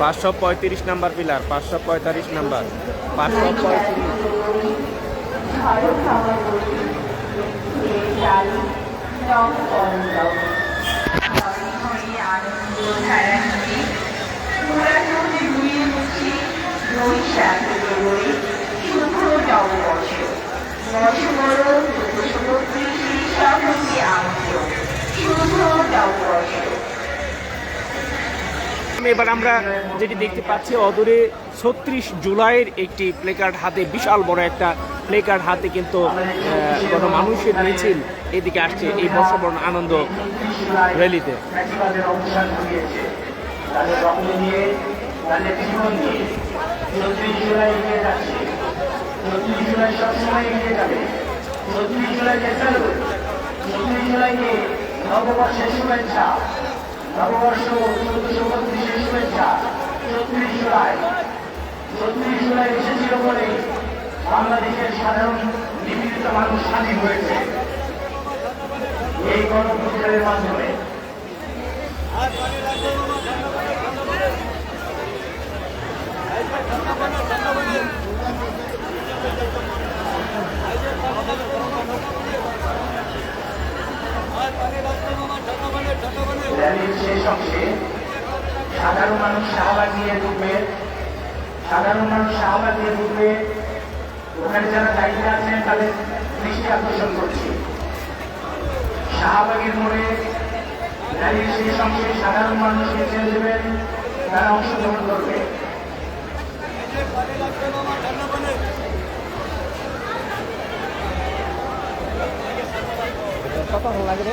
পাঁচশো পঁয়ত্রিশ number pillar পাঁচশো পঁয়তাল্লিশ নাম্বার পাঁচশো পঁয়ত্রিশ। এবার আমরা যেটি দেখতে পাচ্ছি, অদূরে ছত্রিশ জুলাইয়ের একটি প্লেকার্ড হাতে, বিশাল বড় একটা প্লেকার্ড হাতে কিন্তু কোনো মানুষের মিছিল এদিকে আসছে এই বর্ষবরণ আনন্দ র্যালিতে। জীবন জুলাই নববর্ষের শুভেচ্ছা। নববর্ষ চৌদ্দশো বত্রিশের শুভেচ্ছা চৌত্রিশ জুলাই চৌত্রিশ জুলাই এসেছিল বলে বাংলাদেশের সাধারণ নিপীড়িত মানুষ স্বাধীন হয়েছে এই গণপ্রচারের মাধ্যমে অংশে সাধারণ মানুষ শাহবাগ নিয়ে ঢুকবে। সাধারণ মানুষ শাহবাগ নিয়ে ঢুকবে। ওখানে যারা দায়িত্বে আছেন, তাদের দৃষ্টি আকর্ষণ করছি। শাহবাগের মোড়ে র্যালির সেই সঙ্গে সাধারণ মানুষ মিছিল দেবেন তারা অংশগ্রহণ করবে। কত লাগে